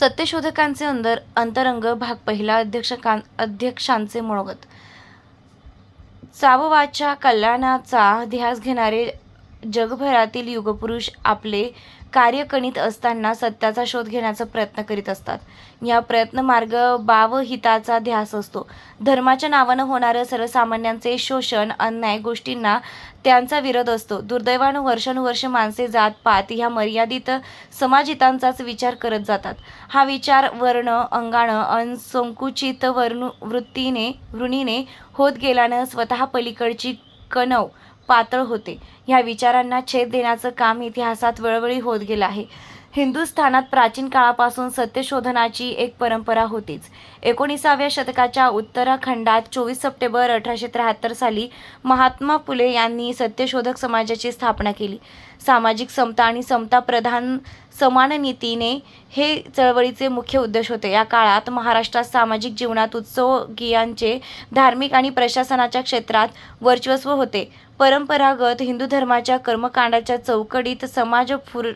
सत्यशोधकांचे अंदर अंतरंग भाग पहिला अध्यक्षकां अध्यक्षांचे मनोगत चाववाच्या कल्याणाचा ध्यास घेणारे जगभरातील युगपुरुष आपले कार्य असताना सत्याचा शोध घेण्याचा प्रयत्न करीत असतात. या प्रयत्न मार्ग बावहिताचा ध्यास असतो. धर्माच्या नावानं होणारं सर्वसामान्यांचे शोषण अन्याय गोष्टींना त्यांचा विरोध असतो. दुर्दैवानं वर्षानुवर्ष माणसे जात पात ह्या मर्यादित समाजहितांचाच विचार करत जातात. हा विचार वर्ण अंगानं अन संकुचित वर्ण वृत्तीने वृणीने होत गेल्यानं स्वतः पलीकडची कणव पातळ होते. ह्या विचारांना छेद देण्याचं काम इतिहासात वेळोवेळी होत गेलं आहे. हिंदुस्थानात प्राचीन काळापासून सत्यशोधनाची एक परंपरा होतीच. एकोणीसाव्या शतकाच्या उत्तराखंडात चोवीस सप्टेंबर अठराशे त्र्याहत्तर साली महात्मा फुले यांनी सत्यशोधक समाजाची स्थापना केली. सामाजिक समता आणि समता प्रधान समान नीतीने हे चळवळीचे मुख्य उद्देश होते. या काळात महाराष्ट्रात सामाजिक जीवनात उत्सवगियांचे धार्मिक आणि प्रशासनाच्या क्षेत्रात वर्चस्व होते. परंपरागत हिंदू धर्माच्या कर्मकांडाच्या चौकडीत समाज फुर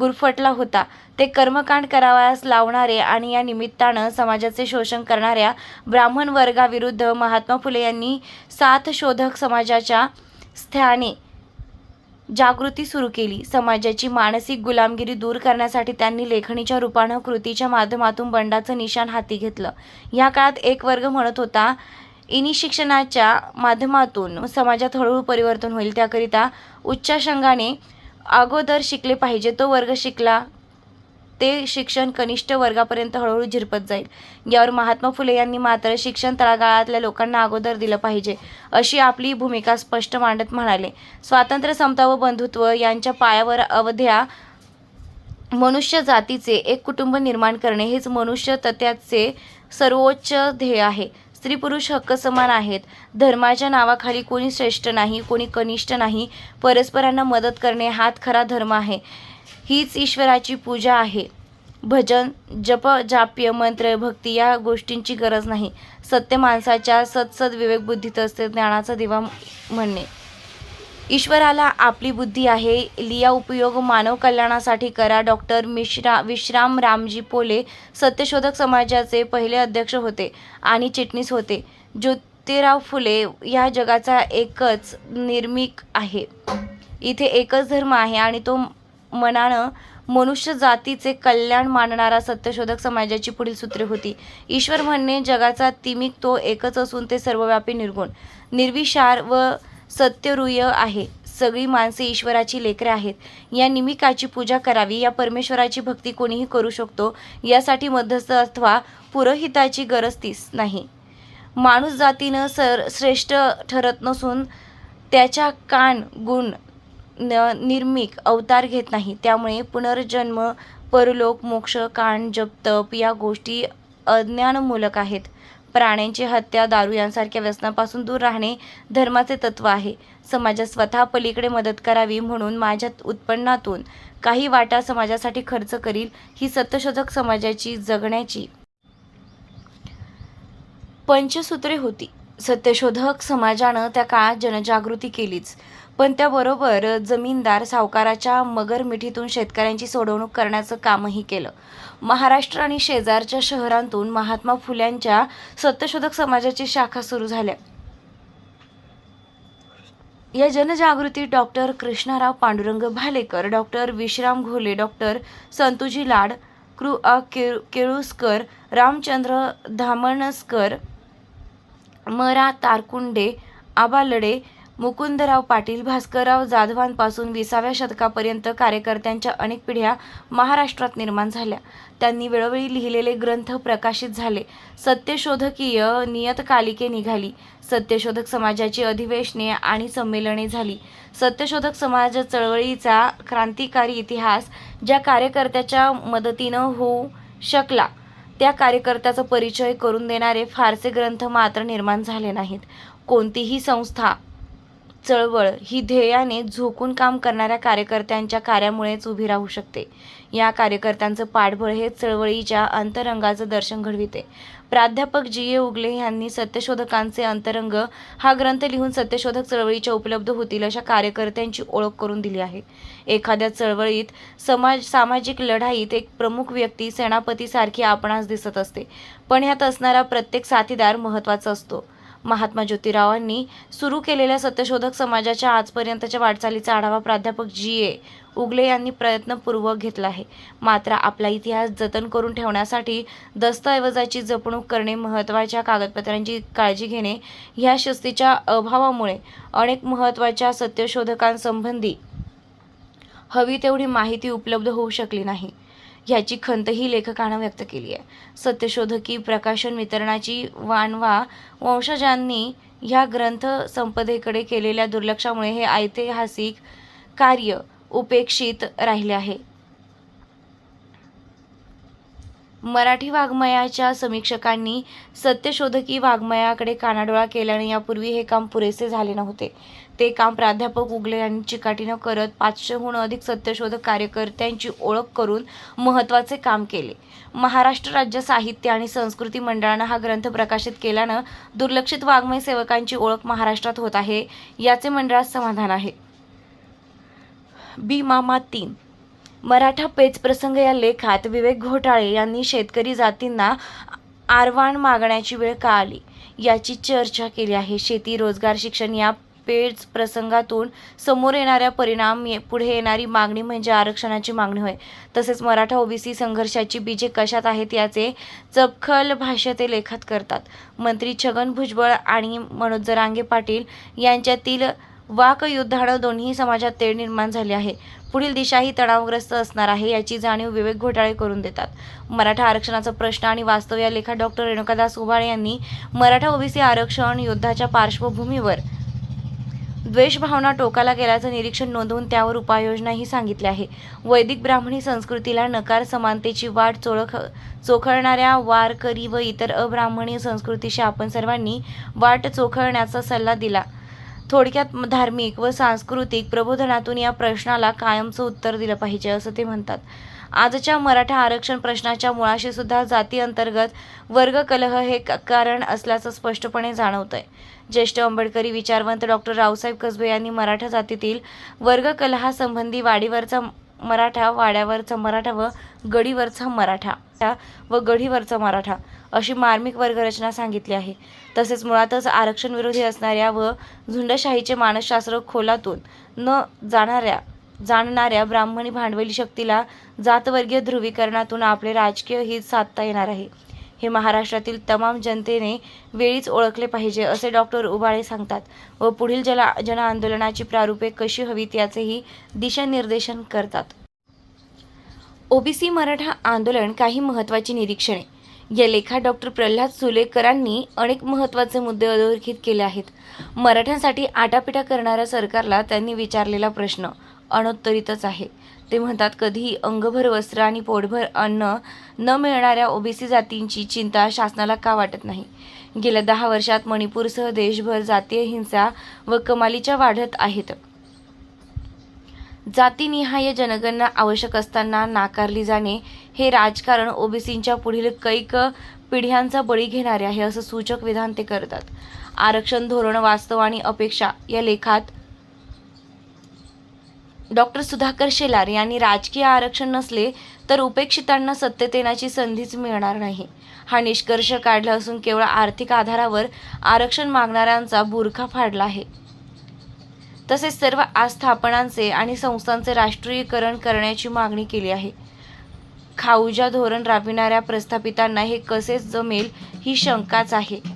गुरफटला होता. ते कर्मकांड करावयास लावणारे आणि या निमित्तानं समाजाचे शोषण करणाऱ्या ब्राह्मण वर्गाविरुद्ध महात्मा फुले यांनी साथ शोधक समाजाच्या स्थाने जागृती सुरू केली. समाजाची मानसिक गुलामगिरी दूर करण्यासाठी त्यांनी लेखणीच्या रूपानं कृतीच्या माध्यमातून बंडाचं निशाण हाती घेतलं. या काळात एक वर्ग म्हणत होता इनी शिक्षणाच्या माध्यमातून समाजात हळूहळू परिवर्तन होईल. त्याकरिता उच्चाशंगाने अगोदर शिकले पाहिजे. तो वर्ग शिकला ते शिक्षण कनिष्ठ वर्गापर्यंत हळूहळू झिरपत जाईल. यावर महात्मा फुले यांनी मात्र शिक्षण तळागाळातल्या लोकांना अगोदर दिलं पाहिजे अशी आपली भूमिका स्पष्ट मांडत म्हणाले. स्वातंत्र्य समता व बंधुत्व यांच्या पायावर अवध्या मनुष्य जातीचे एक कुटुंब निर्माण करणे हेच मनुष्य तत्याचे सर्वोच्च ध्येय आहे. स्त्री पुरुष हक्क समान आहेत. धर्माच्या नावाखाली कोणी श्रेष्ठ नाही कोणी कनिष्ठ नाही परस्परांना मदत करणे हात खरा धर्म आहे. हीच ईश्वराची पूजा आहे. भजन जप जाप्य मंत्र भक्ती या गोष्टींची गरज नाही. सत्य माणसाच्या सत्सद विवेक बुद्धीत असते ज्ञानाचा दिवा म्हणणे. ईश्वराला आपली बुद्धी आहे. लिया उपयोग मानव कल्याणासाठी करा. डॉक्टर मिश्रा विश्राम रामजी पोले सत्यशोधक समाजाचे पहिले अध्यक्ष होते आणि चिटणीस होते. ज्योतिराव फुले या जगाचा एकच निर्मिक आहे. इथे एकच धर्म आहे आणि तो मनानं मनुष्य जातीचे कल्याण मानणारा सत्यशोधक समाजाची पुढील सूत्रे होती. ईश्वर म्हणणे जगाचा तिमिक तो एकच असून ते सर्वव्यापी निर्गुण निर्विशार व सत्यरूय आहे. सगळी माणसे ईश्वराची लेकरे आहेत. या निमिकाची पूजा करावी या परमेश्वराची भक्ती कोणीही करू शकतो यासाठी मध्यस्थ अथवा पुरोहिताची गरज तीच नाही. माणूस जातीनं सर श्रेष्ठ ठरत नसून त्याच्या कान गुण न निर्मिक अवतार घेत नाही. त्यामुळे पुनर्जन्म परलोक मोक्ष कान जप तप या गोष्टी अज्ञानमूलक आहेत. प्राण्यांची हत्या दारू यांसारख्या व्यसनापासून दूर राहणे धर्माचे तत्व आहे. समाजात स्वतः पलीकडे मदत करावी म्हणून माझ्या उत्पन्नातून काही वाटा समाजासाठी खर्च करील ही सत्यशोधक समाजाची जगण्याची पंचसूत्रे होती. सत्यशोधक समाजानं त्या काळात जनजागृती केलीच. पण त्याबरोबर जमीनदार सावकाराच्या मगर मिठीतून शेतकऱ्यांची सोडवणूक करण्याचं कामही केलं. महाराष्ट्र आणि शेजारच्या शहरांतून महात्मा फुल्यांच्या सत्यशोधक समाजाची शाखा सुरू झाल्या. या जनजागृतीत doctor Krishnarao Pandurang Bhalekar doctor Vishram Ghole doctor Santuji लाड कृ केळु केळुसकर रामचंद्र धामणसकर मरा तारकुंडे आबालडे मुकुंदराव पाटील भास्करराव जाधवांपासून विसाव्या शतकापर्यंत कार्यकर्त्यांच्या अनेक पिढ्या महाराष्ट्रात निर्माण झाल्या. त्यांनी वेळोवेळी लिहिलेले ग्रंथ प्रकाशित झाले. सत्यशोधकीय नियतकालिके निघाली. सत्यशोधक समाजाची अधिवेशने आणि संमेलने झाली. सत्यशोधक समाज चळवळीचा क्रांतिकारी इतिहास ज्या कार्यकर्त्याच्या मदतीनं होऊ शकला त्या कार्यकर्त्याचा परिचय करून देणारे फारसे ग्रंथ मात्र निर्माण झाले नाहीत. कोणतीही संस्था चळवळ ही ध्येयाने झोकून काम करणाऱ्या कार्यकर्त्यांच्या कार्यामुळेच उभी राहू शकते. या कार्यकर्त्यांचं पाठबळ हे चळवळीच्या अंतरंगाचं दर्शन घडविते. प्राध्यापक जी ए उगले यांनी सत्यशोधकांचे अंतरंग हा ग्रंथ लिहून सत्यशोधक चळवळीच्या उपलब्ध होतील अशा कार्यकर्त्यांची ओळख करून दिली आहे. एखाद्या चळवळीत समाज सामाजिक लढाईत एक प्रमुख व्यक्ती सेनापतीसारखी आपणास दिसत असते पण ह्यात असणारा प्रत्येक साथीदार महत्त्वाचा असतो. महात्मा ज्योतिरावांनी सुरू केलेल्या सत्यशोधक समाजाच्या आजपर्यंतच्या वाटचालीचा आढावा प्राध्यापक जी ए उगले यांनी प्रयत्नपूर्वक घेतला आहे. मात्र आपला इतिहास जतन करून ठेवण्यासाठी दस्तऐवजाची जपणूक करणे महत्त्वाच्या कागदपत्रांची काळजी घेणे ह्या शिस्तीच्या अभावामुळे अनेक महत्त्वाच्या सत्यशोधकांसंबंधी हवी तेवढी माहिती उपलब्ध होऊ शकली नाही. ह्याची खंतही लेखकानं व्यक्त केली आहे. सत्यशोधकी प्रकाशन वितरणाची वानवा वंशजांनी ह्या ग्रंथ संपदेकडे केलेल्या दुर्लक्षामुळे हे ऐतिहासिक कार्य उपेक्षित राहिले आहे. मराठी वाङ्मयाच्या समीक्षकांनी सत्यशोधकी वाङ्मयाकडे कानाडोळा केल्याने यापूर्वी हे काम पुरेसे झाले नव्हते. ते काम प्राध्यापक उगले यांनी चिकाटीनं करत पाचशेहून अधिक सत्यशोधक कार्यकर्त्यांची ओळख करून महत्त्वाचे काम केले. महाराष्ट्र राज्य साहित्य आणि संस्कृती मंडळानं हा ग्रंथ प्रकाशित केल्यानं दुर्लक्षित वाङ्मय सेवकांची ओळख महाराष्ट्रात होत आहे याचे मंडळात समाधान आहे. बी. मामा तीन मराठा पेच प्रसंग या लेखात विवेक घोटाळे यांनी शेतकरी जातींना आरवाण मागण्याची वेळ का आली? याची चर्चा केली आहे. शेती रोजगार शिक्षण या पेच प्रसंगातून समोर येणाऱ्या परिणाम ये- पुढे येणारी मागणी म्हणजे आरक्षणाची मागणी होय. तसेच मराठा ओबीसी संघर्षाची बीजे कशात आहेत याचे चपखल भाष्य ते लेखात करतात. मंत्री छगन भुजबळ आणि मनोज जरांगे पाटील यांच्यातील वाकयुद्धानं दोन्ही समाजात तेढ निर्माण झाली आहे. पुढील दिशा ही तणावग्रस्त असणार आहे याची जाणीव विवेक घोटाळे करून देतात. मराठा आरक्षणाचा प्रश्न आणि वास्तव या लेखात डॉक्टर रेणुकादास उबाळे यांनी मराठा ओबीसी आरक्षण युद्धाच्या पार्श्वभूमीवर द्वेषभावना टोकाला गेल्याचं निरीक्षण नोंदवून त्यावर उपाययोजनाही सांगितल्या आहे. वैदिक ब्राह्मणी संस्कृतीला नकार समानतेची वाट चोळख चोखळणाऱ्या वारकरी व इतर अब्राह्मणी संस्कृतीशी आपण सर्वांनी वाट चोखळण्याचा सल्ला दिला. थोडक्यात धार्मिक व सांस्कृतिक प्रबोधनातून या प्रश्नाला कायमचं उत्तर दिलं पाहिजे असं ते म्हणतात. आजच्या मराठा आरक्षण प्रश्नाच्या मुळाशी सुद्धा जाती अंतर्गत वर्ग कलह हे क- कारण असल्याचं स्पष्टपणे जाणवतंय. ज्येष्ठ आंबेडकरी विचारवंत डॉक्टर रावसाहेब कसबे यांनी मराठा जातीतील वर्ग कलहासंबंधी वाढीवरचा मराठा वाड्यावरचा मराठा व गडीवरचा मराठा व गढीवरचा मराठा अशी मार्मिक वर्गरचना सांगितली आहे. तसेच मुळातच आरक्षण विरोधी असणाऱ्या व झुंडशाहीचे मानसशास्त्र खोलातून न जाणाऱ्या जाणणाऱ्या ब्राह्मणी भांडवली शक्तीला जातवर्गीय ध्रुवीकरणातून आपले राजकीय हित साधता येणार आहे. हे महाराष्ट्रातील तमाम जनतेने वेळीच ओळखले पाहिजे असे डॉक्टर उबाळे सांगतात. व पुढील जला जन आंदोलनाची प्रारूपे कशी हवीत याचेही दिशानिर्देशन करतात. ओबीसी मराठा आंदोलन काही महत्त्वाची निरीक्षणे. या लेखात डॉक्टर प्रल्हाद सुलेकरांनी अनेक महत्त्वाचे मुद्दे अधोरेखित केले आहेत. मराठ्यांसाठी आटापिटा करणाऱ्या सरकारला त्यांनी विचारलेला प्रश्न अनुत्तरितच आहे. ते म्हणतात कधीही अंगभर वस्त्र आणि पोटभर अन्न न मिळणाऱ्या ओबीसी जातींची चिंता शासनाला का वाटत नाही? गेल्या दहा वर्षात मणिपूरसह देशभर जातीय हिंसा व कमालीच्या वाढत आहेत. जातीनिहाय जनगणना आवश्यक असताना नाकारली जाणे हे राजकारण ओबीसींच्या पुढील कैक पिढ्यांचा बळी घेणारे आहे असं सूचक विधान ते करतात. आरक्षण धोरण वास्तव आणि अपेक्षा या लेखात डॉक्टर सुधाकर शेलार यांनी राजकीय आरक्षण नसले तर उपेक्षितांना सत्तेत येण्याची संधीच मिळणार नाही. हा निष्कर्ष काढला असून केवळ आर्थिक आधारावर आरक्षण मागणाऱ्यांचा बुरखा फाडला आहे. तसेच सर्व आस्थापनांचे आणि संस्थांचे राष्ट्रीयकरण करण्याची मागणी केली आहे. खाऊजा धोरण राबविणाऱ्या प्रस्थापितांना हे कसे जमेल ही शंकाच आहे.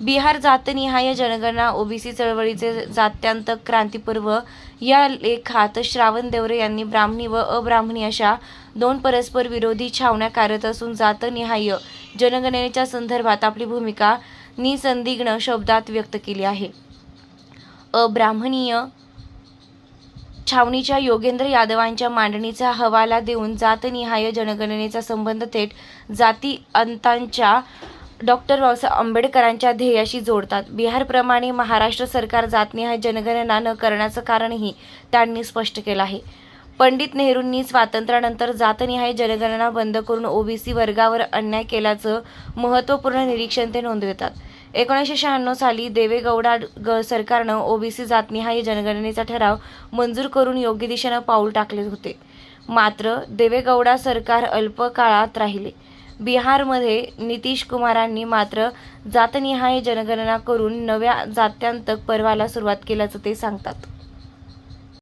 बिहार जातनिहाय जनगणना ओबीसी चळवळीचे जात्यांत क्रांतीपर्व. या लेखात श्रावण देवरे यांनी ब्राह्मणी व अब्राह्मणी अशा दोन परस्पर विरोधी छावण्या कार्यरत असून जातनिहाय जनगणनेच्या संदर्भात आपली भूमिका निसंदिग्न शब्दात व्यक्त केली आहे. अब्राह्मणीय छावणीच्या योगेंद्र यादवांच्या मांडणीचा हवाला देऊन जातनिहाय जनगणनेचा संबंध थेट जाती अंतांच्या डॉक्टर बाबासाहेब आंबेडकरांच्या ध्येयाशी जोडतात. बिहारप्रमाणे महाराष्ट्र सरकार जातनिहाय जनगणना न करण्याचं कारणही त्यांनी स्पष्ट केलं आहे. पंडित नेहरूंनी स्वातंत्र्यानंतर जातनिहाय जनगणना बंद करून ओबीसी वर्गावर अन्याय केल्याचं महत्त्वपूर्ण निरीक्षण ते नोंदवितात. एकोणीसशे शहाण्णव साली देवेगौडा ग सरकारनं ओबीसी जातनिहाय जनगणनेचा ठराव मंजूर करून योग्य दिशेनं पाऊल टाकले होते. मात्र देवेगौडा सरकार अल्प काळात राहिले. बिहारमध्ये नितीश कुमारांनी मात्र जातनिहाय जनगणना करून नव्या जात्यांतक पर्वाला सुरुवात केल्याचं ते सांगतात.